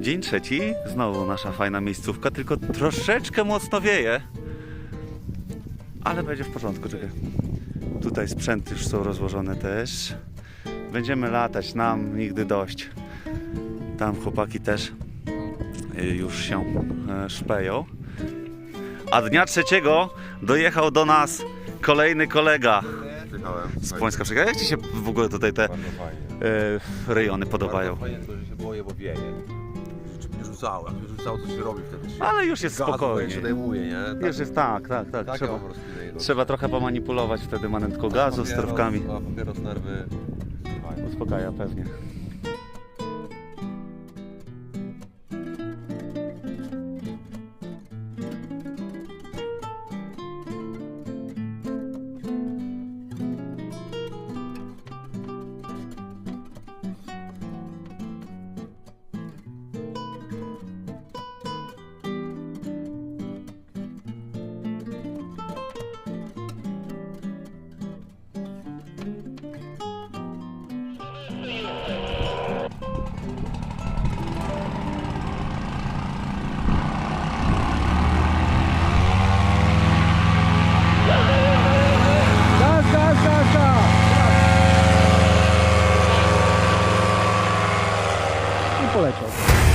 Dzień trzeci, znowu nasza fajna miejscówka, tylko troszeczkę mocno wieje. Ale będzie w porządku, czekaj. Tutaj sprzęty już są rozłożone też. Będziemy latać, nam nigdy dość. Tam chłopaki też y, już się e, szpeją. A dnia trzeciego dojechał do nas kolejny kolega z Płońska. Czekaj, Jak Ci się w ogóle tutaj te Bardzo fajnie. e, rejony podobają? Fajnie, tylko że się boję, bo wieje. Nie rzucało. Jak nie rzucało, co się robi wtedy? Się Ale już jest gazu spokojnie. się dajmuje, nie? Już jest tak, tak, tak. Tak, Trzeba, ja trzeba trochę pomanipulować wtedy manetką gazu, Papieros, sterówkami. a Papieros, nerwy. Uspokaja pewnie. পড়েছো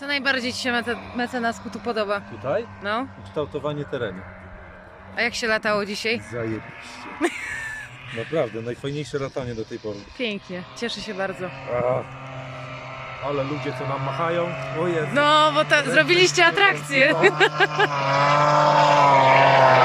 Co najbardziej Ci się mece- mecenasku tu podoba? Tutaj No, kształtowanie terenu. a jak się latało dzisiaj? Zajebiście. Naprawdę, najfajniejsze latanie do tej pory. Pięknie, cieszę się bardzo. A, ale ludzie co nam machają, o Jezu. No, bo ta, zrobiliście atrakcję.